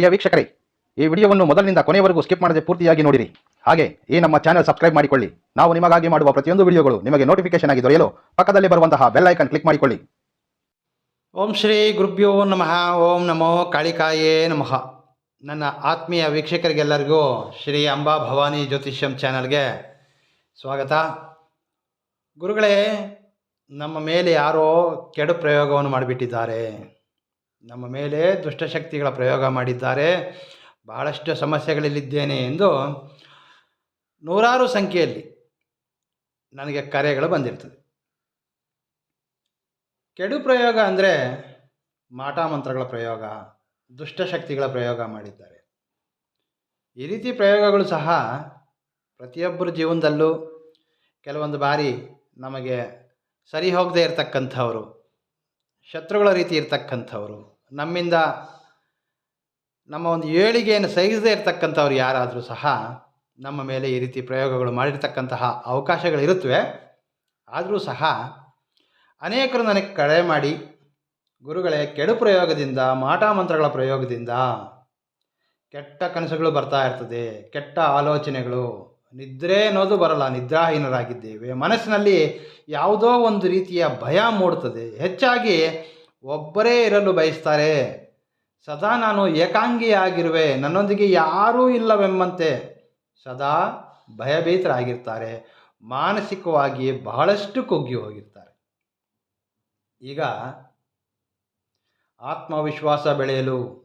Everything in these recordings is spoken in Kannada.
ಪ್ರಿಯ ವೀಕ್ಷಕರೇ, ಈ ವಿಡಿಯೋವನ್ನು ಮೊದಲಿನಿಂದ ಕೊನೆಯವರೆಗೂ ಸ್ಕಿಪ್ ಮಾಡದೆ ಪೂರ್ತಿಯಾಗಿ ನೋಡಿರಿ. ಹಾಗೆ, ಈ ನಮ್ಮ ಚಾನೆಲ್ ಸಬ್ಸ್ಕ್ರೈಬ್ ಮಾಡಿಕೊಳ್ಳಿ. ನಾವು ನಿಮಗಾಗಿ ಮಾಡುವ ಪ್ರತಿಯೊಂದು ವಿಡಿಯೋಗಳು ನಿಮಗೆ ನೋಟಿಫಿಕೇಶನ್ ಆಗಿ ದೊರೆಯಲು ಪಕ್ಕದಲ್ಲಿ ಬರುವಂತಹ ಬೆಲ್ ಐಕನ್ ಕ್ಲಿಕ್ ಮಾಡಿಕೊಳ್ಳಿ. ಓಂ ಶ್ರೀ ಗುರುಭ್ಯೋ ನಮಃ, ಓಂ ನಮೋ ಕಾಳಿಕಾಯೇ ನಮಃ. ನನ್ನ ಆತ್ಮೀಯ ವೀಕ್ಷಕರಿಗೆಲ್ಲರಿಗೂ ಶ್ರೀ ಅಂಬಾ ಭವಾನಿ ಜ್ಯೋತಿಷ್ಯಂ ಚಾನಲ್ಗೆ ಸ್ವಾಗತ. ಗುರುಗಳೇ, ನಮ್ಮ ಮೇಲೆ ಯಾರೋ ಕೆಡು ಪ್ರಯೋಗವನ್ನು ಮಾಡಿಬಿಟ್ಟಿದ್ದಾರೆ. ನಮ್ಮ ಮೇಲೆ ದುಷ್ಟಶಕ್ತಿಗಳ ಪ್ರಯೋಗ ಮಾಡಿದ್ದಾರೆ. ಬಹಳಷ್ಟು ಸಮಸ್ಯೆಗಳಲ್ಲಿದ್ದೇನೆ ಎಂದು ನೂರಾರು ಸಂಖ್ಯೆಯಲ್ಲಿ ನನಗೆ ಕರೆಗಳು ಬಂದಿರ್ತದೆ. ಕೆಡು ಪ್ರಯೋಗ ಅಂದರೆ ಮಾಟ ಮಂತ್ರಗಳ ಪ್ರಯೋಗ, ದುಷ್ಟಶಕ್ತಿಗಳ ಪ್ರಯೋಗ ಮಾಡಿದ್ದಾರೆ. ಈ ರೀತಿ ಪ್ರಯೋಗಗಳು ಸಹ ಪ್ರತಿಯೊಬ್ಬರ ಜೀವನದಲ್ಲೂ ಕೆಲವೊಂದು ಬಾರಿ ನಮಗೆ ಸರಿ ಹೋಗದೇ ಇರತಕ್ಕಂಥವರು ಶತ್ರುಗಳ ರೀತಿ ಇರ್ತಕ್ಕಂಥವರು. ನಮ್ಮಿಂದ ನಮ್ಮ ಒಂದು ಏಳಿಗೆಯನ್ನು ಸಹಿಸದೇ ಇರತಕ್ಕಂಥವ್ರು ಯಾರಾದರೂ ಸಹ ನಮ್ಮ ಮೇಲೆ ಈ ರೀತಿ ಪ್ರಯೋಗಗಳು ಮಾಡಿರ್ತಕ್ಕಂತಹ ಅವಕಾಶಗಳಿರುತ್ತವೆ. ಆದರೂ ಸಹ ಅನೇಕರು ನನಗೆ ಕಳೆ ಮಾಡಿ, ಗುರುಗಳೇ, ಕೆಡು ಪ್ರಯೋಗದಿಂದ, ಮಾಟ ಮಂತ್ರಗಳ ಪ್ರಯೋಗದಿಂದ ಕೆಟ್ಟ ಕನಸುಗಳು ಬರ್ತಾ ಇರ್ತದೆ, ಕೆಟ್ಟ ಆಲೋಚನೆಗಳು. ನಿದ್ರೆ ಅನ್ನೋದು ಬರಲ್ಲ, ನಿದ್ರಾಹೀನರಾಗಿದ್ದೇವೆ. ಮನಸ್ಸಿನಲ್ಲಿ ಯಾವುದೋ ಒಂದು ರೀತಿಯ ಭಯ ಮೂಡುತ್ತದೆ. ಹೆಚ್ಚಾಗಿ ಒಬ್ಬರೇ ಇರಲು ಬಯಸ್ತಾರೆ. ಸದಾ ನಾನು ಏಕಾಂಗಿಯಾಗಿರುವೆ. ನನ್ನೊಂದಿಗೆ ಯಾರೂ ಇಲ್ಲವೆಂಬಂತೆ ಸದಾ ಭಯಭೀತರಾಗಿರ್ತಾರೆ. ಮಾನಸಿಕವಾಗಿ ಬಹಳಷ್ಟು ಕುಗ್ಗಿ ಹೋಗಿರ್ತಾರೆ. ಈಗ ಆತ್ಮವಿಶ್ವಾಸ ಬೆಳೆಯಲು,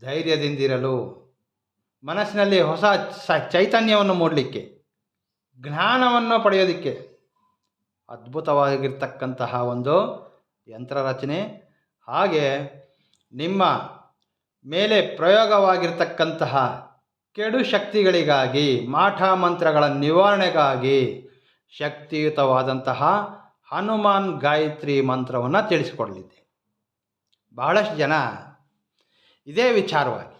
ಧೈರ್ಯದಿಂದಿರಲು ಮನಸ್ಸಿನಲ್ಲಿ ಹೊಸ ಚೈತನ್ಯವನ್ನು ಮೂಡಲಿಕ್ಕೆ, ಜ್ಞಾನವನ್ನು ಪಡೆಯೋದಕ್ಕೆ ಅದ್ಭುತವಾಗಿರ್ತಕ್ಕಂತಹ ಒಂದು ಯಂತ್ರ ರಚನೆ ಹಾಗೆ ನಿಮ್ಮ ಮೇಲೆ ಪ್ರಯೋಗವಾಗಿರ್ತಕ್ಕಂತಹ ಕೆಡು ಶಕ್ತಿಗಳಿಗಾಗಿ, ಮಾಠ ಮಂತ್ರಗಳ ನಿವಾರಣೆಗಾಗಿ ಶಕ್ತಿಯುತವಾದಂತಹ ಹನುಮಾನ್ ಗಾಯತ್ರಿ ಮಂತ್ರವನ್ನು ತಿಳಿಸಿಕೊಡಲಿದ್ದೆ. ಬಹಳಷ್ಟು ಜನ ಇದೇ ವಿಚಾರವಾಗಿ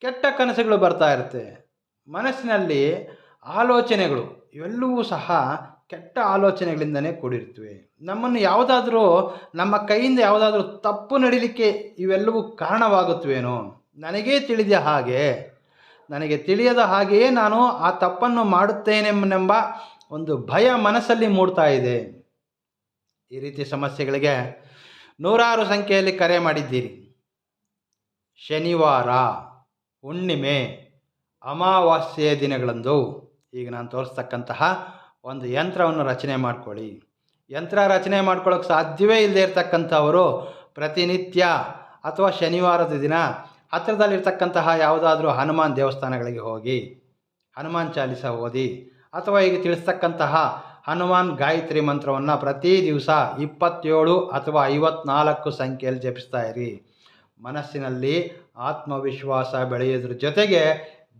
ಕೆಟ್ಟ ಕನಸುಗಳು ಬರ್ತಾ ಇರುತ್ತೆ. ಮನಸ್ಸಿನಲ್ಲಿ ಆಲೋಚನೆಗಳು ಇವೆಲ್ಲವೂ ಸಹ ಕೆಟ್ಟ ಆಲೋಚನೆಗಳಿಂದನೇ ಕೂಡಿರ್ತವೆ ನಮ್ಮನ್ನು ಯಾವುದಾದ್ರೂ, ನಮ್ಮ ಕೈಯಿಂದ ಯಾವುದಾದ್ರೂ ತಪ್ಪು ನಡೀಲಿಕ್ಕೆ ಇವೆಲ್ಲವೂ ಕಾರಣವಾಗುತ್ತವೇನೋ? ನನಗೇ ತಿಳಿದ ಹಾಗೆ, ನನಗೆ ತಿಳಿಯದ ಹಾಗೆಯೇ ನಾನು ಆ ತಪ್ಪನ್ನು ಮಾಡುತ್ತೇನೆಂಬ ಒಂದು ಭಯ ಮನಸ್ಸಲ್ಲಿ ಮೂಡ್ತಾ ಇದೆ. ಈ ರೀತಿ ಸಮಸ್ಯೆಗಳಿಗೆ ನೂರಾರು ಸಂಖ್ಯೆಯಲ್ಲಿ ಕರೆ ಮಾಡಿದ್ದೀರಿ. ಶನಿವಾರ. ಹುಣ್ಣಿಮೆ ಅಮಾವಾಸ್ಯೆಯ ದಿನಗಳಂದು ಈಗ ನಾನು ತೋರಿಸ್ತಕ್ಕಂತಹ ಒಂದು ಯಂತ್ರವನ್ನು ರಚನೆ ಮಾಡ್ಕೊಳ್ಳಿ. ಯಂತ್ರ ರಚನೆ ಮಾಡ್ಕೊಳ್ಳೋಕೆ ಸಾಧ್ಯವೇ ಇಲ್ಲದೆ ಇರತಕ್ಕಂಥವರು ಪ್ರತಿನಿತ್ಯ ಅಥವಾ ಶನಿವಾರದ ದಿನ ಹತ್ತಿರದಲ್ಲಿರ್ತಕ್ಕಂತಹ ಯಾವುದಾದ್ರೂ ಹನುಮಾನ್ ದೇವಸ್ಥಾನಗಳಿಗೆ ಹೋಗಿ ಹನುಮಾನ್ ಚಾಲಿಸ ಓದಿ ಅಥವಾ ಈಗ ತಿಳಿಸ್ತಕ್ಕಂತಹ ಹನುಮಾನ್ ಗಾಯತ್ರಿ ಮಂತ್ರವನ್ನು ಪ್ರತಿ ದಿವಸ ಇಪ್ಪತ್ತೇಳು ಅಥವಾ ಐವತ್ನಾಲ್ಕು ಸಂಖ್ಯೆಯಲ್ಲಿ ಜಪಿಸ್ತಾ ಇರಿ. ಮನಸ್ಸಿನಲ್ಲಿ ಆತ್ಮವಿಶ್ವಾಸ ಬೆಳೆಯೋದ್ರ ಜೊತೆಗೆ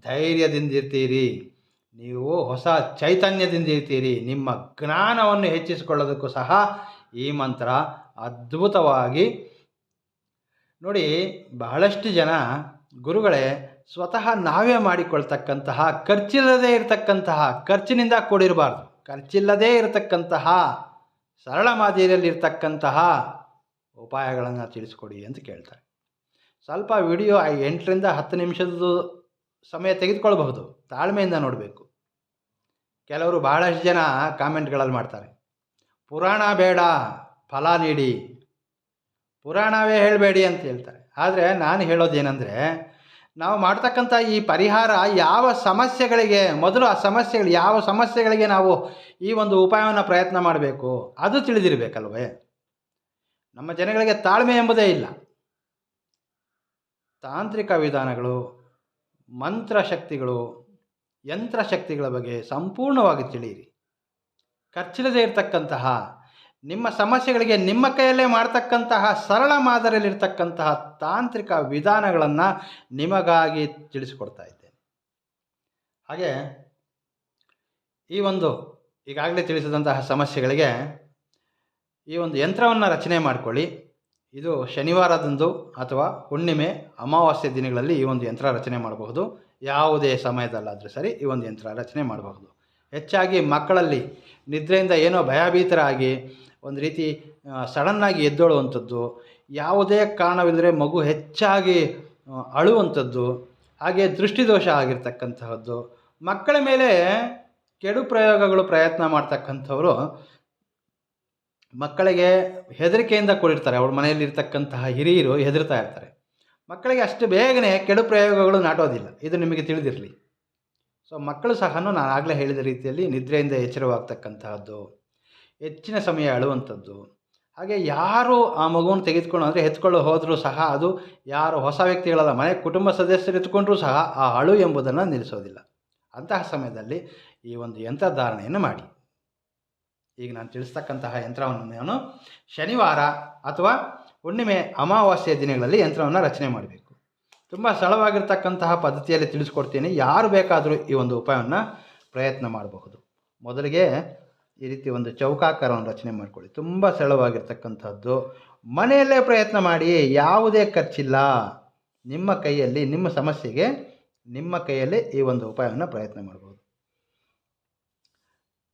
ಧೈರ್ಯದಿಂದಿರ್ತೀರಿ ನೀವು ಹೊಸ ಚೈತನ್ಯದಿಂದಿರ್ತೀರಿ ನಿಮ್ಮ ಜ್ಞಾನವನ್ನು ಹೆಚ್ಚಿಸಿಕೊಳ್ಳೋದಕ್ಕೂ ಸಹ ಈ ಮಂತ್ರ ಅದ್ಭುತವಾಗಿ ನೋಡಿ, ಬಹಳಷ್ಟು ಜನ ಗುರುಗಳೇ ಸ್ವತಃ ನಾವೇ ಮಾಡಿಕೊಳ್ತಕ್ಕಂತಹ, ಖರ್ಚಿಲ್ಲದೇ ಇರತಕ್ಕಂತಹ, ಖರ್ಚಿನಿಂದ ಕೂಡಿರಬಾರ್ದು. ಖರ್ಚಿಲ್ಲದೇ ಇರತಕ್ಕಂತಹ, ಸರಳ ಮಾದರಿಯಲ್ಲಿರ್ತಕ್ಕಂತಹ ಉಪಾಯಗಳನ್ನು ತಿಳಿಸ್ಕೊಡಿ ಅಂತ ಕೇಳ್ತಾರೆ. ಸ್ವಲ್ಪ ವಿಡಿಯೋ ಎಂಟರಿಂದ ಹತ್ತು ನಿಮಿಷದ ಸಮಯ ತೆಗೆದುಕೊಳ್ಬಹುದು. ತಾಳ್ಮೆಯಿಂದ ನೋಡಬೇಕು. ಕೆಲವರು ಬಹಳಷ್ಟು ಜನ ಕಾಮೆಂಟ್ಗಳಲ್ಲಿ ಮಾಡ್ತಾರೆ. ಪುರಾಣ ಬೇಡ, ಫಲ ನೀಡಿ. ಪುರಾಣವೇ ಹೇಳಬೇಡಿ ಅಂತ ಹೇಳ್ತಾರೆ. ಆದರೆ ನಾನು ಹೇಳೋದೇನೆಂದರೆ, ನಾವು ಮಾಡ್ತಕ್ಕಂಥ ಈ ಪರಿಹಾರ ಯಾವ ಸಮಸ್ಯೆಗಳಿಗೆ, ಮೊದಲು ಆ ಸಮಸ್ಯೆಗಳು, ಯಾವ ಸಮಸ್ಯೆಗಳಿಗೆ ನಾವು ಈ ಒಂದು ಉಪಾಯವನ್ನು ಪ್ರಯತ್ನ ಮಾಡಬೇಕು, ಅದು ತಿಳಿದಿರಬೇಕಲ್ವೇ? ನಮ್ಮ ಜನಗಳಿಗೆ ತಾಳ್ಮೆ ಎಂಬುದೇ ಇಲ್ಲ. ತಾಂತ್ರಿಕ ವಿಧಾನಗಳು, ಮಂತ್ರಶಕ್ತಿಗಳು, ಯಂತ್ರಶಕ್ತಿಗಳ ಬಗ್ಗೆ ಸಂಪೂರ್ಣವಾಗಿ ತಿಳಿಯಿರಿ. ಖರ್ಚಿಲ್ಲದೆ ಇರತಕ್ಕಂತಹ, ನಿಮ್ಮ ಸಮಸ್ಯೆಗಳಿಗೆ ನಿಮ್ಮ ಕೈಯಲ್ಲೇ ಮಾಡ್ತಕ್ಕಂತಹ ಸರಳ ಮಾದರಿಯಲ್ಲಿರ್ತಕ್ಕಂತಹ ತಾಂತ್ರಿಕ ವಿಧಾನಗಳನ್ನು ನಿಮಗಾಗಿ ತಿಳಿಸಿಕೊಡ್ತಾ ಇದ್ದೇನೆ. ಹಾಗೆ, ಈ ಒಂದು ಈಗಾಗಲೇ ತಿಳಿಸಿದಂತಹ ಸಮಸ್ಯೆಗಳಿಗೆ ಈ ಒಂದು ಯಂತ್ರವನ್ನು ರಚನೆ ಮಾಡಿಕೊಳ್ಳಿ. ಇದು ಶನಿವಾರದಂದು ಅಥವಾ ಹುಣ್ಣಿಮೆ ಅಮಾವಾಸ್ಯೆ ದಿನಗಳಲ್ಲಿ ಈ ಒಂದು ಯಂತ್ರ ರಚನೆ ಮಾಡಬಹುದು. ಯಾವುದೇ ಸಮಯದಲ್ಲಾದರೂ ಸರಿ ಈ ಒಂದು ಯಂತ್ರ ರಚನೆ ಮಾಡಬಹುದು. ಹೆಚ್ಚಾಗಿ ಮಕ್ಕಳಲ್ಲಿ ನಿದ್ರೆಯಿಂದ ಏನೋ ಭಯಭೀತರಾಗಿ ಒಂದು ರೀತಿ ಸಡನ್ನಾಗಿ ಎದ್ದೇಳುವಂಥದ್ದು, ಯಾವುದೇ ಕಾರಣವಿಲ್ಲದೆ ಮಗು ಹೆಚ್ಚಾಗಿ ಅಳುವಂಥದ್ದು, ಹಾಗೆ ದೃಷ್ಟಿದೋಷ ಆಗಿರ್ತಕ್ಕಂತಹದ್ದು, ಮಕ್ಕಳ ಮೇಲೆ ಕೆಡು ಪ್ರಯೋಗಗಳು ಪ್ರಯತ್ನ ಮಾಡ್ತಕ್ಕಂಥವ್ರು ಮಕ್ಕಳಿಗೆ ಹೆದರಿಕೆಯಿಂದ ಕೂಡಿರ್ತಾರೆ. ಅವ್ರ ಮನೆಯಲ್ಲಿ ಇರ್ತಕ್ಕಂತಹ ಹಿರಿಯರು ಹೆದರ್ತಾ ಇರ್ತಾರೆ. ಮಕ್ಕಳಿಗೆ ಅಷ್ಟು ಬೇಗನೆ ಕೆಡು ಪ್ರಯೋಗಗಳು ನಾಟೋದಿಲ್ಲ. ಇದು ನಿಮಗೆ ತಿಳಿದಿರಲಿ. ಸೊ ಮಕ್ಕಳು ಸಹ ನಾನು ಆಗಲೇ ಹೇಳಿದ ರೀತಿಯಲ್ಲಿ ನಿದ್ರೆಯಿಂದ ಎಚ್ಚರವಾಗ್ತಕ್ಕಂತಹದ್ದು, ಹೆಚ್ಚಿನ ಸಮಯ ಅಳುವಂಥದ್ದು. ಹಾಗೆ ಯಾರು ಆ ಮಗುವನ್ನು ತೆಗೆದುಕೊಂಡು ಅಂದರೆ ಎತ್ಕೊಳ್ಳೋ ಹೋದರೂ ಸಹ ಅದು ಯಾರು ಹೊಸ ವ್ಯಕ್ತಿಗಳಲ್ಲ, ಮನೆ ಕುಟುಂಬ ಸದಸ್ಯರು ಎತ್ಕೊಂಡ್ರೂ ಸಹ ಆ ಅಳು ಎಂಬುದನ್ನು ನಿಲ್ಲಿಸೋದಿಲ್ಲ. ಅಂತಹ ಸಮಯದಲ್ಲಿ ಈ ಒಂದು ಯಂತ್ರಧಾರಣೆಯನ್ನು ಮಾಡಿ. ಈಗ ನಾನು ತಿಳಿಸ್ತಕ್ಕಂತಹ ಯಂತ್ರವನ್ನು ನಾನು ಶನಿವಾರ ಅಥವಾ ಹುಣ್ಣಿಮೆ ಅಮಾವಾಸ್ಯೆಯ ದಿನಗಳಲ್ಲಿ ಯಂತ್ರವನ್ನು ರಚನೆ ಮಾಡಬೇಕು. ತುಂಬ ಸರಳವಾಗಿರ್ತಕ್ಕಂತಹ ಪದ್ಧತಿಯಲ್ಲಿ ತಿಳಿಸ್ಕೊಡ್ತೀನಿ. ಯಾರು ಬೇಕಾದರೂ ಈ ಒಂದು ಉಪಾಯವನ್ನು ಪ್ರಯತ್ನ ಮಾಡಬಹುದು. ಮೊದಲಿಗೆ ಈ ರೀತಿ ಒಂದು ಚೌಕಾಕಾರವನ್ನು ರಚನೆ ಮಾಡಿಕೊಳ್ಳಿ. ತುಂಬ ಸರಳವಾಗಿರ್ತಕ್ಕಂಥದ್ದು. ಮನೆಯಲ್ಲೇ ಪ್ರಯತ್ನ ಮಾಡಿ, ಯಾವುದೇ ಖರ್ಚಿಲ್ಲ. ನಿಮ್ಮ ಕೈಯಲ್ಲಿ, ನಿಮ್ಮ ಸಮಸ್ಯೆಗೆ ನಿಮ್ಮ ಕೈಯಲ್ಲಿ ಈ ಒಂದು ಉಪಾಯವನ್ನು ಪ್ರಯತ್ನ ಮಾಡ್ಬೋದು.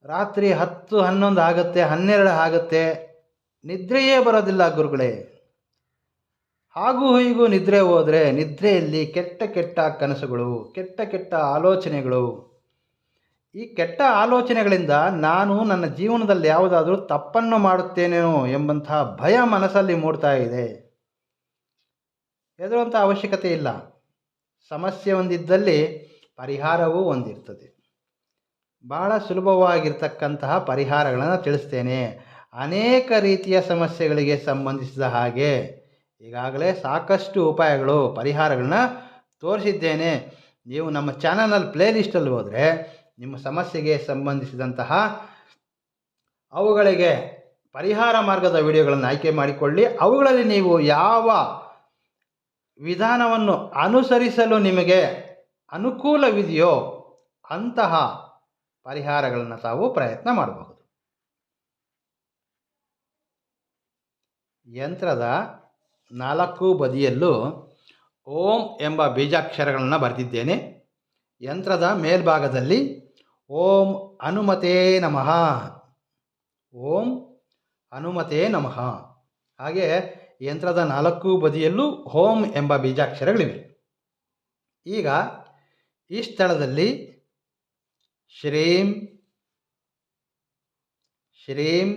ರಾತ್ರಿ ಹತ್ತು ಹನ್ನೊಂದು ಆಗುತ್ತೆ, ಹನ್ನೆರಡು ಆಗುತ್ತೆ. ನಿದ್ರೆಯೇ ಬರೋದಿಲ್ಲ ಗುರುಗಳೇ. ಹಾಗೂ ಹೀಗೂ ನಿದ್ರೆ ಹೋದರೆ ನಿದ್ರೆಯಲ್ಲಿ ಕೆಟ್ಟ ಕೆಟ್ಟ ಕನಸುಗಳು, ಕೆಟ್ಟ ಕೆಟ್ಟ ಆಲೋಚನೆಗಳು. ಈ ಕೆಟ್ಟ ಆಲೋಚನೆಗಳಿಂದ ನಾನು ನನ್ನ ಜೀವನದಲ್ಲಿ ಯಾವುದಾದ್ರೂ ತಪ್ಪನ್ನು ಮಾಡುತ್ತೇನೇನೋ ಎಂಬಂತಹ ಭಯ ಮನಸ್ಸಲ್ಲಿ ಮೂಡ್ತಾ ಇದೆ. ಹೆದರುವಂಥ ಅವಶ್ಯಕತೆ ಇಲ್ಲ. ಸಮಸ್ಯೆ ಒಂದಿದ್ದಲ್ಲಿ ಪರಿಹಾರವೂ ಒಂದಿರ್ತದೆ. ಬಹಳ ಸುಲಭವಾಗಿರ್ತಕ್ಕಂತಹ ಪರಿಹಾರಗಳನ್ನು ತಿಳಿಸ್ತೇನೆ. ಅನೇಕ ರೀತಿಯ ಸಮಸ್ಯೆಗಳಿಗೆ ಸಂಬಂಧಿಸಿದ ಹಾಗೆ ಈಗಾಗಲೇ ಸಾಕಷ್ಟು ಉಪಾಯಗಳು, ಪರಿಹಾರಗಳನ್ನ ತೋರಿಸಿದ್ದೇನೆ. ನೀವು ನಮ್ಮ ಚಾನಲ್ನಲ್ಲಿ ಪ್ಲೇಲಿಸ್ಟಲ್ಲಿ ಹೋದರೆ ನಿಮ್ಮ ಸಮಸ್ಯೆಗೆ ಸಂಬಂಧಿಸಿದಂತಹ ಅವುಗಳಿಗೆ ಪರಿಹಾರ ಮಾರ್ಗದ ವಿಡಿಯೋಗಳನ್ನು ಆಯ್ಕೆ ಮಾಡಿಕೊಳ್ಳಿ. ಅವುಗಳಲ್ಲಿ ನೀವು ಯಾವ ವಿಧಾನವನ್ನು ಅನುಸರಿಸಲು ನಿಮಗೆ ಅನುಕೂಲವಿದೆಯೋ ಅಂತಹ ಪರಿಹಾರಗಳನ್ನು ತಾವು ಪ್ರಯತ್ನ ಮಾಡಬಹುದು. ಯಂತ್ರದ ನಾಲ್ಕು ಬದಿಯಲ್ಲೂ ಓಂ ಎಂಬ ಬೀಜಾಕ್ಷರಗಳನ್ನು ಬರೆದಿದ್ದೇನೆ. ಯಂತ್ರದ ಮೇಲ್ಭಾಗದಲ್ಲಿ ಓಂ ಅನುಮತೇ ನಮಃ. ಓಂ ಅನುಮತೇ ನಮಃ. ಹಾಗೆ ಯಂತ್ರದ ನಾಲ್ಕು ಬದಿಯಲ್ಲೂ ಓಂ ಎಂಬ ಬೀಜಾಕ್ಷರಗಳಿವೆ. ಈಗ ಈ ಸ್ಥಳದಲ್ಲಿ ಶ್ರೀಂ ಶ್ರೀಂ,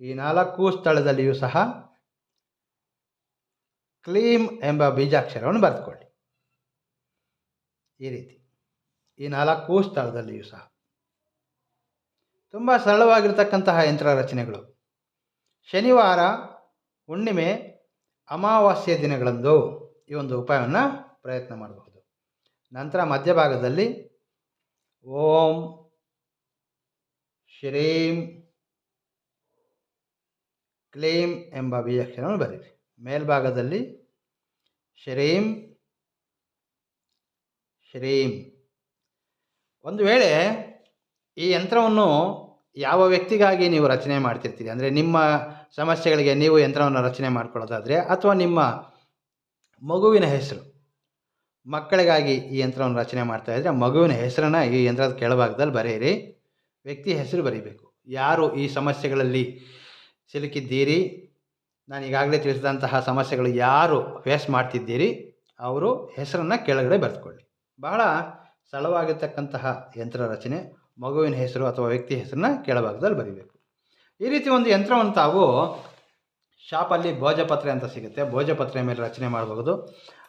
ಈ ನಾಲ್ಕು ಸ್ಥಳದಲ್ಲಿಯೂ ಸಹ ಕ್ಲೀಂ ಎಂಬ ಬೀಜಾಕ್ಷರವನ್ನು ಬರೆದುಕೊಳ್ಳಿ. ಈ ರೀತಿ, ಈ ನಾಲ್ಕು ಸ್ಥಳದಲ್ಲಿಯೂ ಸಹ. ತುಂಬ ಸರಳವಾಗಿರ್ತಕ್ಕಂತಹ ಯಂತ್ರ ರಚನೆಗಳು. ಶನಿವಾರ, ಹುಣ್ಣಿಮೆ, ಅಮಾವಾಸ್ಯೆ ದಿನಗಳಂದು ಈ ಒಂದು ಉಪಾಯವನ್ನು ಪ್ರಯತ್ನ ಮಾಡಬಹುದು. ನಂತರ ಮಧ್ಯಭಾಗದಲ್ಲಿ ಓಂ ಶ್ರೀಂ ಕ್ಲೀಂ ಎಂಬ ಬೀಜಕ್ಷರವನ್ನು ಬರೀರಿ ಮೇಲ್ಭಾಗದಲ್ಲಿ ಶ್ರೀಂ ಶ್ರೀಂ. ಒಂದು ವೇಳೆ ಈ ಯಂತ್ರವನ್ನು ಯಾವ ವ್ಯಕ್ತಿಗಾಗಿ ನೀವು ರಚನೆ ಮಾಡ್ತಿರ್ತೀರಿ? ಅಂದರೆ ನಿಮ್ಮ ಸಮಸ್ಯೆಗಳಿಗೆ ನೀವು ಯಂತ್ರವನ್ನು ರಚನೆ ಮಾಡ್ಕೊಳ್ಳೋದಾದರೆ ಅಥವಾ ನಿಮ್ಮ ಮಗುವಿನ ಹೆಸರು ಮಕ್ಕಳಿಗಾಗಿ ಈ ಯಂತ್ರವನ್ನು ರಚನೆ ಮಾಡ್ತಾ ಇದ್ದರೆ ಮಗುವಿನ ಹೆಸರನ್ನು ಈ ಯಂತ್ರದ ಕೆಳಭಾಗದಲ್ಲಿ ಬರೆಯಿರಿ. ವ್ಯಕ್ತಿ ಹೆಸರು ಬರೀಬೇಕು. ಯಾರು ಈ ಸಮಸ್ಯೆಗಳಲ್ಲಿ ಸಿಲುಕಿದ್ದೀರಿ? ನಾನು ಈಗಾಗಲೇ ತಿಳಿಸಿದಂತಹ ಸಮಸ್ಯೆಗಳು ಯಾರು ಫೇಸ್ ಮಾಡ್ತಿದ್ದೀರಿ? ಅವರು ಹೆಸರನ್ನು ಕೆಳಗಡೆ ಬರೆದುಕೊಳ್ಳಿ. ಬಹಳ ಸರಳವಾಗಿರ್ತಕ್ಕಂತಹ ಯಂತ್ರ ರಚನೆ. ಮಗುವಿನ ಹೆಸರು ಅಥವಾ ವ್ಯಕ್ತಿ ಹೆಸರನ್ನ ಕೆಳಭಾಗದಲ್ಲಿ ಬರೀಬೇಕು. ಈ ರೀತಿ ಒಂದು ಯಂತ್ರವನ್ನು ತಾವು ಶಾಪಲ್ಲಿ ಭೋಜಪತ್ರೆ ಅಂತ ಸಿಗುತ್ತೆ. ಭೋಜಪತ್ರೆ ಮೇಲೆ ರಚನೆ ಮಾಡಬಹುದು.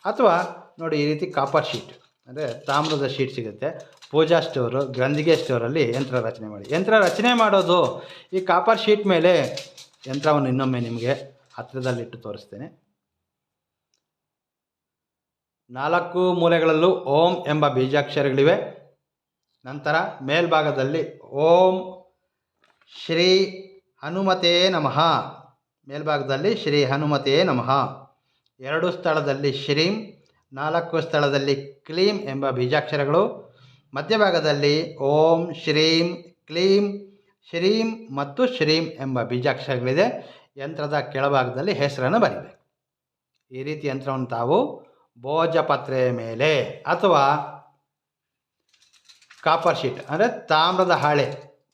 ಅಥವಾ ನೋಡಿ ಈ ರೀತಿ ಕಾಪರ್ ಶೀಟ್ ಅಂದರೆ ತಾಮ್ರದ ಶೀಟ್ ಸಿಗುತ್ತೆ. ಪೂಜಾ ಸ್ಟೋರು ಗ್ರಂಥಿಗೆ ಸ್ಟೋರಲ್ಲಿ ಯಂತ್ರ ರಚನೆ ಮಾಡಿ. ಯಂತ್ರ ರಚನೆ ಮಾಡೋದು, ಈ ಕಾಪರ್ ಶೀಟ್ ಮೇಲೆ ಯಂತ್ರವನ್ನು ಇನ್ನೊಮ್ಮೆ ನಿಮಗೆ ಹತ್ತಿರದಲ್ಲಿಟ್ಟು ತೋರಿಸ್ತೇನೆ. ನಾಲ್ಕು ಮೂಲೆಗಳಲ್ಲೂ ಓಂ ಎಂಬ ಬೀಜಾಕ್ಷರಗಳಿವೆ. ನಂತರ ಮೇಲ್ಭಾಗದಲ್ಲಿ ಓಂ ಶ್ರೀ ಹನುಮತೇ ನಮಃ. ಮೇಲ್ಭಾಗದಲ್ಲಿ ಶ್ರೀ ಹನುಮತೇ ನಮಃ. ಎರಡು ಸ್ಥಳದಲ್ಲಿ ಶ್ರೀಂ ನಾಲ್ಕು ಸ್ಥಳದಲ್ಲಿ ಕ್ಲೀಂ ಎಂಬ ಬೀಜಾಕ್ಷರಗಳು. ಮಧ್ಯಭಾಗದಲ್ಲಿ ಓಂ ಶ್ರೀಂ ಕ್ಲೀಂ ಶ್ರೀಂ ಮತ್ತು ಶ್ರೀಂ ಎಂಬ ಬೀಜಾಕ್ಷರಗಳಿದೆ. ಯಂತ್ರದ ಕೆಳಭಾಗದಲ್ಲಿ ಹೆಸರನ್ನು ಬರೀಬೇಕು ಈ ರೀತಿ ಯಂತ್ರವನ್ನು ತಾವು ಭೋಜಪತ್ರೆಯ ಮೇಲೆ ಅಥವಾ ಕಾಪರ್ ಶೀಟ್ ಅಂದರೆ ತಾಮ್ರದ ಹಾಳೆ,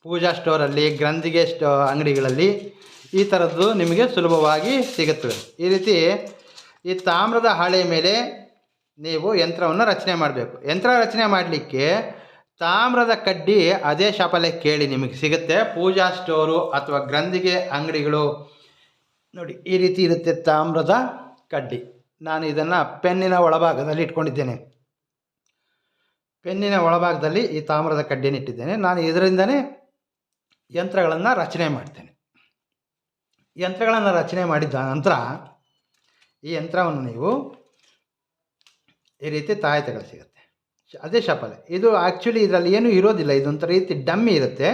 ಪೂಜಾ ಸ್ಟೋರಲ್ಲಿ ಗ್ರಂಥಿಗೆ ಸ್ಟೋ ಅಂಗಡಿಗಳಲ್ಲಿ ಈ ಥರದ್ದು ನಿಮಗೆ ಸುಲಭವಾಗಿ ಸಿಗುತ್ತವೆ ಈ ರೀತಿ ಈ ತಾಮ್ರದ ಹಾಳೆ ಮೇಲೆ ನೀವು ಯಂತ್ರವನ್ನು ರಚನೆ ಮಾಡಬೇಕು. ಯಂತ್ರ ರಚನೆ ಮಾಡಲಿಕ್ಕೆ ತಾಮ್ರದ ಕಡ್ಡಿ ಅದೇ ಶಾಪಲ್ಲೇ ಕೇಳಿ ನಿಮಗೆ ಸಿಗುತ್ತೆ. ಪೂಜಾ ಸ್ಟೋರು ಅಥವಾ ಗ್ರಂಥಿಗೆ ಅಂಗಡಿಗಳು. ನೋಡಿ, ಈ ರೀತಿ ಇರುತ್ತೆ ತಾಮ್ರದ ಕಡ್ಡಿ. ನಾನು ಇದನ್ನು ಪೆನ್ನಿನ ಒಳಭಾಗದಲ್ಲಿ ಇಟ್ಕೊಂಡಿದ್ದೇನೆ. ಪೆನ್ನಿನ ಒಳಭಾಗದಲ್ಲಿ ಈ ತಾಮ್ರದ ಕಡ್ಡಿಯನ್ನು ಇಟ್ಟಿದ್ದೇನೆ. ನಾನು ಇದರಿಂದನೇ ಯಂತ್ರಗಳನ್ನು ರಚನೆ ಮಾಡ್ತೇನೆ. ಯಂತ್ರಗಳನ್ನು ರಚನೆ ಮಾಡಿದ ನಂತರ ಈ ಯಂತ್ರವನ್ನು ನೀವು ಈ ರೀತಿ ತಾಯತಗಳು ಸಿಗುತ್ತೆ. ಅದೇ ಶಾಪಲ್ಲಿ ಇದು ಆ್ಯಕ್ಚುಲಿ ಇದರಲ್ಲಿ ಏನೂ ಇರೋದಿಲ್ಲ. ಇದೊಂಥರ ರೀತಿ ಡಮ್ಮಿ ಇರುತ್ತೆ.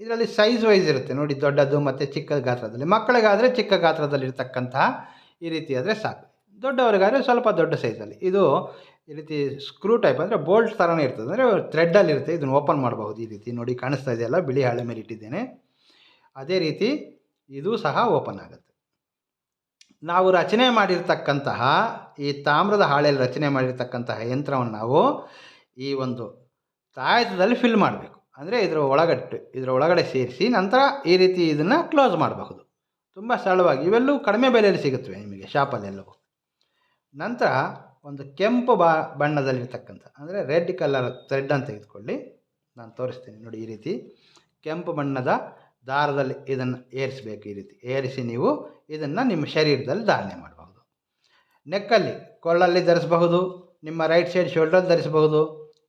ಇದರಲ್ಲಿ ಸೈಜ್ ವೈಸ್ ಇರುತ್ತೆ. ನೋಡಿ, ದೊಡ್ಡದು ಮತ್ತು ಚಿಕ್ಕ ಗಾತ್ರದಲ್ಲಿ. ಮಕ್ಕಳಿಗಾದರೆ ಚಿಕ್ಕ ಗಾತ್ರದಲ್ಲಿರ್ತಕ್ಕಂತಹ ಈ ರೀತಿ ಆದರೆ ಸಾಕು. ದೊಡ್ಡವರಿಗಾದರೆ ಸ್ವಲ್ಪ ದೊಡ್ಡ ಸೈಜಲ್ಲಿ ಇದು ಈ ರೀತಿ ಸ್ಕ್ರೂ ಟೈಪ್ ಅಂದರೆ ಬೋಲ್ಟ್ ಥರನೇ ಇರ್ತದೆ. ಅಂದರೆ ಥ್ರೆಡ್ಡಲ್ಲಿ ಇರುತ್ತೆ. ಇದನ್ನು ಓಪನ್ ಮಾಡಬಹುದು ಈ ರೀತಿ. ನೋಡಿ, ಕಾಣಿಸ್ತಾ ಇದೆಯಲ್ಲ? ಬಿಳಿ ಹಾಳೆ ಮೇಲೆ ಇಟ್ಟಿದ್ದೇನೆ. ಅದೇ ರೀತಿ ಇದು ಸಹ ಓಪನ್ ಆಗುತ್ತೆ. ನಾವು ರಚನೆ ಮಾಡಿರ್ತಕ್ಕಂತಹ, ಈ ತಾಮ್ರದ ಹಾಳೆಯಲ್ಲಿ ರಚನೆ ಮಾಡಿರ್ತಕ್ಕಂತಹ ಯಂತ್ರವನ್ನು ನಾವು ಈ ಒಂದು ತಾಯತದಲ್ಲಿ ಫಿಲ್ ಮಾಡಬೇಕು. ಅಂದರೆ ಇದರ ಒಳಗಟ್ಟು, ಇದರ ಒಳಗಡೆ ಸೇರಿಸಿ ನಂತರ ಈ ರೀತಿ ಇದನ್ನು ಕ್ಲೋಸ್ ಮಾಡಬಹುದು. ತುಂಬ ಸರಳವಾಗಿ, ಇವೆಲ್ಲವೂ ಕಡಿಮೆ ಬೆಲೆಯಲ್ಲಿ ಸಿಗುತ್ತವೆ ನಿಮಗೆ ಶಾಪಲ್ಲೆಲ್ಲವೂ. ನಂತರ ಒಂದು ಕೆಂಪು ಬಾ, ಬಣ್ಣದಲ್ಲಿರ್ತಕ್ಕಂಥ, ಅಂದರೆ ರೆಡ್ ಕಲರ್ ಥ್ರೆಡ್ ಅಂತ ತೆಗೆದುಕೊಳ್ಳಿ. ನಾನು ತೋರಿಸ್ತೀನಿ ನೋಡಿ ಈ ರೀತಿ. ಕೆಂಪು ಬಣ್ಣದ ದಾರದಲ್ಲಿ ಇದನ್ನು ಏರಿಸಬೇಕು ಈ ರೀತಿ. ಏರಿಸಿ ನೀವು ಇದನ್ನು ನಿಮ್ಮ ಶರೀರದಲ್ಲಿ ಧಾರಣೆ ಮಾಡಬಹುದು. ನೆಕ್ಕಲ್ಲಿ ಕೊಳ್ಳಲ್ಲಿ ಧರಿಸಬಹುದು, ನಿಮ್ಮ ರೈಟ್ ಸೈಡ್ ಶೋಲ್ಡ್ರಲ್ಲಿ ಧರಿಸಬಹುದು.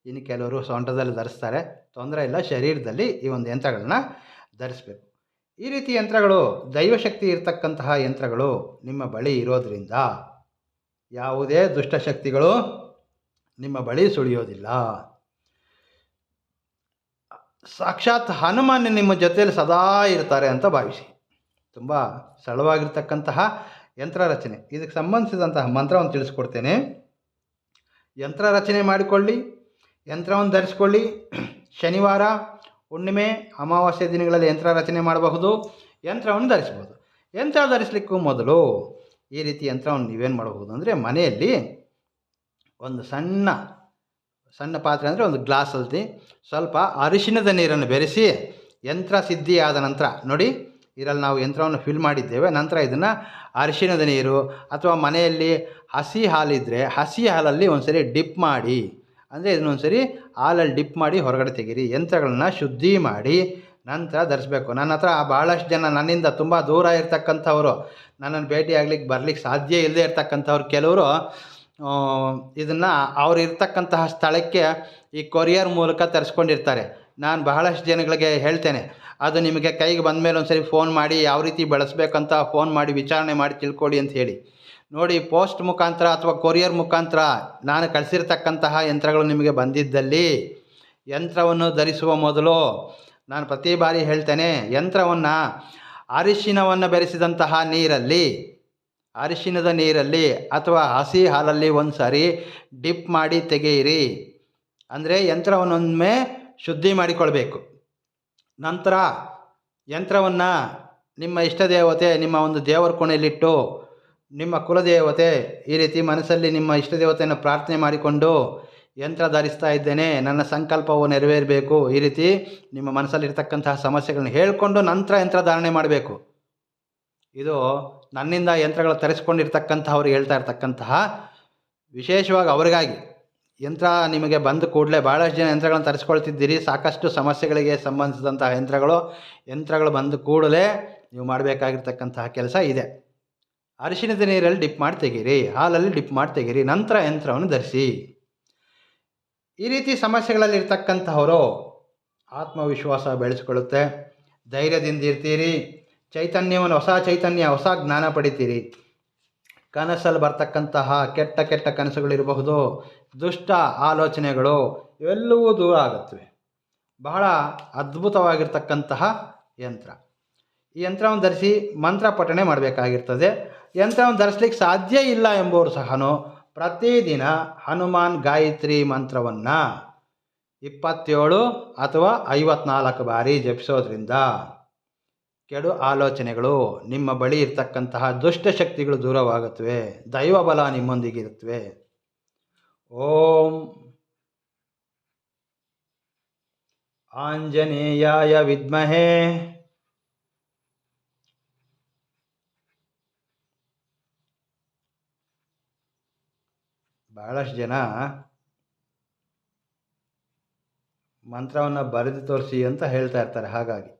ಇನ್ನು ಕೆಲವರು ಸೊಂಟದಲ್ಲಿ ಧರಿಸ್ತಾರೆ. ತೊಂದರೆ ಇಲ್ಲ, ಶರೀರದಲ್ಲಿ ಈ ಒಂದು ಯಂತ್ರಗಳನ್ನ ಧರಿಸಬೇಕು. ಈ ರೀತಿ ಯಂತ್ರಗಳು, ದೈವಶಕ್ತಿ ಇರತಕ್ಕಂತಹ ಯಂತ್ರಗಳು ನಿಮ್ಮ ಬಳಿ ಇರೋದರಿಂದ ಯಾವುದೇ ದುಷ್ಟಶಕ್ತಿಗಳು ನಿಮ್ಮ ಬಳಿ ಸುಳಿಯೋದಿಲ್ಲ. ಸಾಕ್ಷಾತ್ ಹನುಮಾನ್ ನಿಮ್ಮ ಜೊತೆಯಲ್ಲಿ ಸದಾ ಇರ್ತಾರೆ ಅಂತ ಭಾವಿಸಿ. ತುಂಬ ಸರಳವಾಗಿರ್ತಕ್ಕಂತಹ ಯಂತ್ರ ರಚನೆ. ಇದಕ್ಕೆ ಸಂಬಂಧಿಸಿದಂತಹ ಮಂತ್ರವನ್ನು ತಿಳಿಸ್ಕೊಡ್ತೇನೆ. ಯಂತ್ರ ರಚನೆ ಮಾಡಿಕೊಳ್ಳಿ, ಯಂತ್ರವನ್ನು ಧರಿಸ್ಕೊಳ್ಳಿ. ಶನಿವಾರ, ಹುಣ್ಣಿಮೆ, ಅಮಾವಾಸ್ಯ ದಿನಗಳಲ್ಲಿ ಯಂತ್ರ ರಚನೆ ಮಾಡಬಹುದು, ಯಂತ್ರವನ್ನು ಧರಿಸ್ಬೋದು ಯಂತ್ರ ಧರಿಸಲಿಕ್ಕೂ ಮೊದಲು ಈ ರೀತಿ ಯಂತ್ರವನ್ನು ನೀವೇನು ಮಾಡಬಹುದು ಅಂದರೆ ಮನೆಯಲ್ಲಿ ಒಂದು ಸಣ್ಣ ಸಣ್ಣ ಪಾತ್ರೆ ಅಂದರೆ ಒಂದು ಗ್ಲಾಸಲ್ಲಿ ಸ್ವಲ್ಪ ಅರಿಶಿಣದ ನೀರನ್ನು ಬೆರೆಸಿ ಯಂತ್ರ ಸಿದ್ಧಿಯಾದ ನಂತರ, ನೋಡಿ, ಇದರಲ್ಲಿ ನಾವು ಯಂತ್ರವನ್ನು ಫಿಲ್ ಮಾಡಿದ್ದೇವೆ. ನಂತರ ಇದನ್ನು ಅರಿಶಿಣದ ನೀರು ಅಥವಾ ಮನೆಯಲ್ಲಿ ಹಸಿ ಹಾಲಿದ್ದರೆ ಹಸಿ ಹಾಲಲ್ಲಿ ಒಂದ್ಸರಿ ಡಿಪ್ ಮಾಡಿ, ಅಂದರೆ ಇದನ್ನೊಂದ್ಸರಿ ಹಾಲಲ್ಲಿ ಡಿಪ್ ಮಾಡಿ ಹೊರಗಡೆ ತೆಗೀರಿ. ಯಂತ್ರಗಳನ್ನ ಶುದ್ಧಿ ಮಾಡಿ ನಂತರ ಧರಿಸ್ಬೇಕು. ನನ್ನ ಹತ್ರ ಭಾಳಷ್ಟು ಜನ ನನ್ನಿಂದ ತುಂಬ ದೂರ ಇರ್ತಕ್ಕಂಥವ್ರು, ನನ್ನನ್ನು ಭೇಟಿ ಆಗ್ಲಿಕ್ಕೆ ಬರ್ಲಿಕ್ಕೆ ಸಾಧ್ಯ ಇಲ್ಲದೆ ಇರ್ತಕ್ಕಂಥವ್ರು ಕೆಲವರು ಇದನ್ನು ಅವ್ರು ಇರ್ತಕ್ಕಂತಹ ಸ್ಥಳಕ್ಕೆ ಈ ಕೊರಿಯರ್ ಮೂಲಕ ತರಿಸ್ಕೊಂಡಿರ್ತಾರೆ. ನಾನು ಬಹಳಷ್ಟು ಜನಗಳಿಗೆ ಹೇಳ್ತೇನೆ, ಅದು ನಿಮಗೆ ಕೈಗೆ ಬಂದ ಮೇಲೆ ಒಂದ್ಸರಿ ಫೋನ್ ಮಾಡಿ ಯಾವ ರೀತಿ ಬಳಸಬೇಕಂತ ಫೋನ್ ಮಾಡಿ ವಿಚಾರಣೆ ಮಾಡಿ ತಿಳ್ಕೊಳ್ಳಿ ಅಂತ ಹೇಳಿ. ನೋಡಿ, ಪೋಸ್ಟ್ ಮುಖಾಂತರ ಅಥವಾ ಕೊರಿಯರ್ ಮುಖಾಂತರ ನಾನು ಕಳಿಸಿರ್ತಕ್ಕಂತಹ ಯಂತ್ರಗಳು ನಿಮಗೆ ಬಂದಿದ್ದಲ್ಲಿ, ಯಂತ್ರವನ್ನು ಧರಿಸುವ ಮೊದಲು ನಾನು ಪ್ರತಿ ಬಾರಿ ಹೇಳ್ತೇನೆ, ಯಂತ್ರವನ್ನು ಅರಿಶಿನವನ್ನು ಬೆರೆಸಿದಂತಹ ನೀರಲ್ಲಿ ಅರಿಶಿನದ ನೀರಲ್ಲಿ ಅಥವಾ ಹಸಿ ಹಾಲಲ್ಲಿ ಒಂದು ಸಾರಿ ಡಿಪ್ ಮಾಡಿ ತೆಗೆಯಿರಿ. ಅಂದರೆ ಯಂತ್ರವನ್ನೊಮ್ಮೆ ಶುದ್ಧಿ ಮಾಡಿಕೊಳ್ಬೇಕು. ನಂತರ ಯಂತ್ರವನ್ನು ನಿಮ್ಮ ಇಷ್ಟ ದೇವತೆ, ನಿಮ್ಮ ಒಂದು ದೇವರ ಕೋಣೆಯಲ್ಲಿಟ್ಟು ನಿಮ್ಮ ಕುಲದೇವತೆ ಈ ರೀತಿ ಮನಸ್ಸಲ್ಲಿ ನಿಮ್ಮ ಇಷ್ಟ ದೇವತೆಯನ್ನು ಪ್ರಾರ್ಥನೆ ಮಾಡಿಕೊಂಡು ಯಂತ್ರ ಧರಿಸ್ತಾ ಇದ್ದೇನೆ, ನನ್ನ ಸಂಕಲ್ಪವು ನೆರವೇರಬೇಕು. ಈ ರೀತಿ ನಿಮ್ಮ ಮನಸ್ಸಲ್ಲಿರ್ತಕ್ಕಂತಹ ಸಮಸ್ಯೆಗಳನ್ನ ಹೇಳಿಕೊಂಡು ನಂತರ ಯಂತ್ರ ಧಾರಣೆ ಮಾಡಬೇಕು. ಇದು ನನ್ನಿಂದ ಯಂತ್ರಗಳು ತರಿಸ್ಕೊಂಡಿರ್ತಕ್ಕಂಥವ್ರು ಹೇಳ್ತಾ ಇರ್ತಕ್ಕಂತಹ ವಿಶೇಷವಾಗಿ ಅವರಿಗಾಗಿ. ಯಂತ್ರ ನಿಮಗೆ ಬಂದ ಕೂಡಲೇ ಭಾಳಷ್ಟು ಜನ ಯಂತ್ರಗಳನ್ನು ತರಿಸ್ಕೊಳ್ತಿದ್ದೀರಿ. ಸಾಕಷ್ಟು ಸಮಸ್ಯೆಗಳಿಗೆ ಸಂಬಂಧಿಸಿದಂತಹ ಯಂತ್ರಗಳು ಯಂತ್ರಗಳು ಬಂದ ಕೂಡಲೇ ನೀವು ಮಾಡಬೇಕಾಗಿರ್ತಕ್ಕಂತಹ ಕೆಲಸ ಇದೆ. ಅರಿಶಿಣದ ನೀರಲ್ಲಿ ಡಿಪ್ ಮಾಡಿ ತೆಗೀರಿ. ಹಾಲಲ್ಲಿ ಡಿಪ್ ಮಾಡಿ ತೆಗೀರಿ. ನಂತರ ಯಂತ್ರವನ್ನು ಧರಿಸಿ. ಈ ರೀತಿ ಸಮಸ್ಯೆಗಳಲ್ಲಿ ಇರ್ತಕ್ಕಂಥವರು ಆತ್ಮವಿಶ್ವಾಸ ಬೆಳೆಸ್ಕೊಳ್ಳುತ್ತೆ. ಧೈರ್ಯದಿಂದ ಇರ್ತೀರಿ. ಚೈತನ್ಯವನ್ನು, ಹೊಸ ಚೈತನ್ಯ, ಹೊಸ ಜ್ಞಾನ ಪಡಿತೀರಿ. ಕನಸಲ್ಲಿ ಬರ್ತಕ್ಕಂತಹ ಕೆಟ್ಟ ಕೆಟ್ಟ ಕನಸುಗಳಿರಬಹುದು, ದುಷ್ಟ ಆಲೋಚನೆಗಳು ಇವೆಲ್ಲವೂ ದೂರ ಆಗುತ್ತವೆ. ಬಹಳ ಅದ್ಭುತವಾಗಿರ್ತಕ್ಕಂತಹ ಯಂತ್ರ. ಈ ಯಂತ್ರವನ್ನು ಧರಿಸಿ ಮಂತ್ರ ಪಠಣೆ ಮಾಡಬೇಕಾಗಿರ್ತದೆ. ಯಂತ್ರವನ್ನು ಧರಿಸ್ಲಿಕ್ಕೆ ಸಾಧ್ಯ ಇಲ್ಲ ಎಂಬುವರು ಸಹ ಪ್ರತಿದಿನ ಹನುಮಾನ್ ಗಾಯತ್ರಿ ಮಂತ್ರವನ್ನು ಇಪ್ಪತ್ತೇಳು ಅಥವಾ ಐವತ್ನಾಲ್ಕು ಬಾರಿ ಜಪಿಸೋದ್ರಿಂದ ಕೆಡು ಆಲೋಚನೆಗಳು ನಿಮ್ಮ ಬಳಿ ಇರ್ತಕ್ಕಂತಹ ದುಷ್ಟಶಕ್ತಿಗಳು ದೂರವಾಗುತ್ತವೆ. ದೈವ ಬಲ ನಿಮ್ಮೊಂದಿಗಿರುತ್ತವೆ. ಓಂ. ಆಂಜನೇಯಾಯ ವಿದ್ಮಹೇ. ಬಹಳಷ್ಟು ಜನ ಮಂತ್ರವನ್ನು ಬರೆದು ತೋರಿಸಿ ಅಂತ ಹೇಳ್ತಾ ಇರ್ತಾರೆ ಹಾಗಾಗಿ.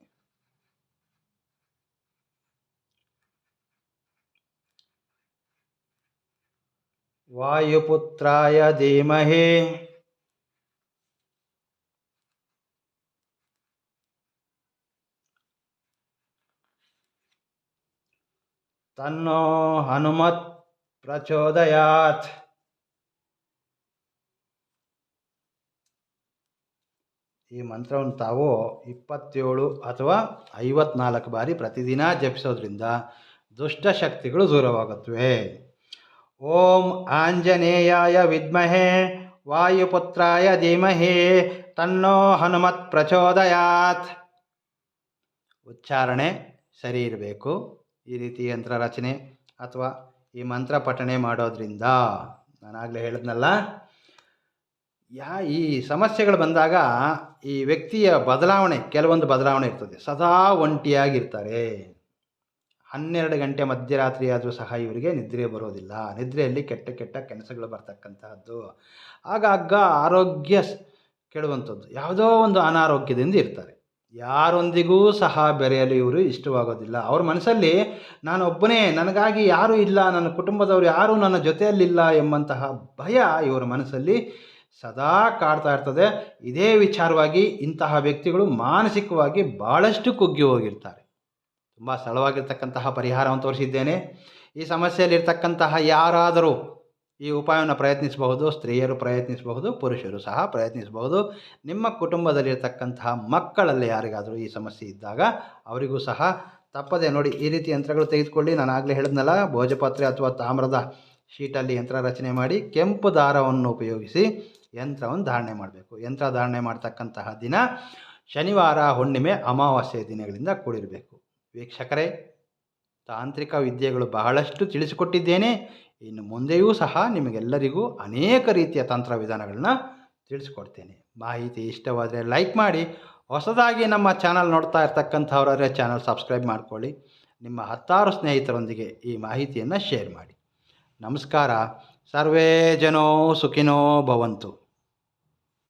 ವಾಯುಪುತ್ರಾಯ ಧೀಮಹಿ. ತನ್ನೋ ಹನುಮತ್ ಪ್ರಚೋದಯಾತ್. ಈ ಮಂತ್ರವನ್ನು ತಾವು ಇಪ್ಪತ್ತೇಳು ಅಥವಾ ಐವತ್ನಾಲ್ಕು ಬಾರಿ ಪ್ರತಿದಿನ ಜಪಿಸೋದ್ರಿಂದ ದುಷ್ಟಶಕ್ತಿಗಳು ದೂರವಾಗುತ್ತವೆ. ಓಂ ಆಂಜನೇಯಾಯ ವಿದ್ಮಹೇ, ವಾಯುಪುತ್ರಾಯ ಧೀಮಹಿ, ತನ್ನೋ ಹನುಮತ್ ಪ್ರಚೋದಯಾತ್. ಉಚ್ಚಾರಣೆ ಸರಿ ಇರಬೇಕು. ಈ ರೀತಿ ಯಂತ್ರ ರಚನೆ ಅಥವಾ ಈ ಮಂತ್ರ ಪಠಣೆ ಮಾಡೋದ್ರಿಂದ, ನಾನಾಗಲೇ ಹೇಳಿದ್ನಲ್ಲ, ಯಾ ಈ ಸಮಸ್ಯೆಗಳು ಬಂದಾಗ ಈ ವ್ಯಕ್ತಿಯ ಬದಲಾವಣೆ, ಕೆಲವೊಂದು ಬದಲಾವಣೆ ಇರ್ತದೆ. ಸದಾ ಒಂಟಿಯಾಗಿರ್ತಾರೆ. ಹನ್ನೆರಡು ಗಂಟೆ ಮಧ್ಯರಾತ್ರಿ ಆದರೂ ಸಹ ಇವರಿಗೆ ನಿದ್ರೆ ಬರೋದಿಲ್ಲ. ನಿದ್ರೆಯಲ್ಲಿ ಕೆಟ್ಟ ಕೆಟ್ಟ ಕೆಲಸಗಳು ಬರ್ತಕ್ಕಂತಹದ್ದು. ಆಗಾಗ ಆರೋಗ್ಯ ಕೆಡುವಂಥದ್ದು. ಯಾವುದೋ ಒಂದು ಅನಾರೋಗ್ಯದಿಂದ ಇರ್ತಾರೆ. ಯಾರೊಂದಿಗೂ ಸಹ ಬೆರೆಯಲು ಇವರು ಇಷ್ಟವಾಗೋದಿಲ್ಲ. ಅವ್ರ ಮನಸ್ಸಲ್ಲಿ ನಾನೊಬ್ಬನೇ ನನಗಾಗಿ ಯಾರೂ ಇಲ್ಲ, ನನ್ನ ಕುಟುಂಬದವರು ಯಾರೂ ನನ್ನ ಜೊತೆಯಲ್ಲಿಲ್ಲ ಎಂಬಂತಹ ಭಯ ಇವರ ಮನಸ್ಸಲ್ಲಿ ಸದಾ ಕಾಡ್ತಾ ಇರ್ತದೆ. ಇದೇ ವಿಚಾರವಾಗಿ ಇಂತಹ ವ್ಯಕ್ತಿಗಳು ಮಾನಸಿಕವಾಗಿ ಭಾಳಷ್ಟು ಕುಗ್ಗಿ ಹೋಗಿರ್ತಾರೆ. ತುಂಬ ಸರಳವಾಗಿರ್ತಕ್ಕಂತಹ ಪರಿಹಾರವನ್ನು ತೋರಿಸಿದ್ದೇನೆ. ಈ ಸಮಸ್ಯೆಯಲ್ಲಿರ್ತಕ್ಕಂತಹ ಯಾರಾದರೂ ಈ ಉಪಾಯವನ್ನು ಪ್ರಯತ್ನಿಸಬಹುದು, ಸ್ತ್ರೀಯರು ಪ್ರಯತ್ನಿಸಬಹುದು, ಪುರುಷರು ಸಹ ಪ್ರಯತ್ನಿಸಬಹುದು. ನಿಮ್ಮ ಕುಟುಂಬದಲ್ಲಿರ್ತಕ್ಕಂತಹ ಮಕ್ಕಳಲ್ಲಿ ಯಾರಿಗಾದರೂ ಈ ಸಮಸ್ಯೆ ಇದ್ದಾಗ ಅವರಿಗೂ ಸಹ ತಪ್ಪದೆ ನೋಡಿ ಈ ರೀತಿ ಯಂತ್ರಗಳು ತೆಗೆದುಕೊಳ್ಳಿ. ನಾನು ಆಗಲೇ ಹೇಳಿದ್ನಲ್ಲ, ಭೋಜಪತ್ರೆ ಅಥವಾ ತಾಮ್ರದ ಶೀಟಲ್ಲಿ ಯಂತ್ರ ರಚನೆ ಮಾಡಿ ಕೆಂಪು ದಾರವನ್ನು ಉಪಯೋಗಿಸಿ ಯಂತ್ರವನ್ನು ಧಾರಣೆ ಮಾಡಬೇಕು. ಯಂತ್ರ ಧಾರಣೆ ಮಾಡ್ತಕ್ಕಂತಹ ದಿನ ಶನಿವಾರ, ಹುಣ್ಣಿಮೆ ಅಮಾವಾಸ್ಯೆ ದಿನಗಳಿಂದ ಕೂಡಿರಬೇಕು. ವೀಕ್ಷಕರೇ, ತಾಂತ್ರಿಕ ವಿದ್ಯೆಗಳು ಬಹಳಷ್ಟು ತಿಳಿಸಿಕೊಟ್ಟಿದ್ದೇನೆ. ಇನ್ನು ಮುಂದೆಯೂ ಸಹ ನಿಮಗೆಲ್ಲರಿಗೂ ಅನೇಕ ರೀತಿಯ ತಂತ್ರ ವಿಧಾನಗಳನ್ನ ತಿಳಿಸ್ಕೊಡ್ತೇನೆ. ಮಾಹಿತಿ ಇಷ್ಟವಾದರೆ ಲೈಕ್ ಮಾಡಿ, ಹೊಸದಾಗಿ ನಮ್ಮ ಚಾನಲ್ ನೋಡ್ತಾ ಇರ್ತಕ್ಕಂಥವರೇ ಚಾನಲ್ ಸಬ್ಸ್ಕ್ರೈಬ್ ಮಾಡಿಕೊಳ್ಳಿ. ನಿಮ್ಮ ಹತ್ತಾರು ಸ್ನೇಹಿತರೊಂದಿಗೆ ಈ ಮಾಹಿತಿಯನ್ನು ಶೇರ್ ಮಾಡಿ. ನಮಸ್ಕಾರ. ಸರ್ವೇ ಜನೋ ಸುಖಿನೋ ಭವಂತು.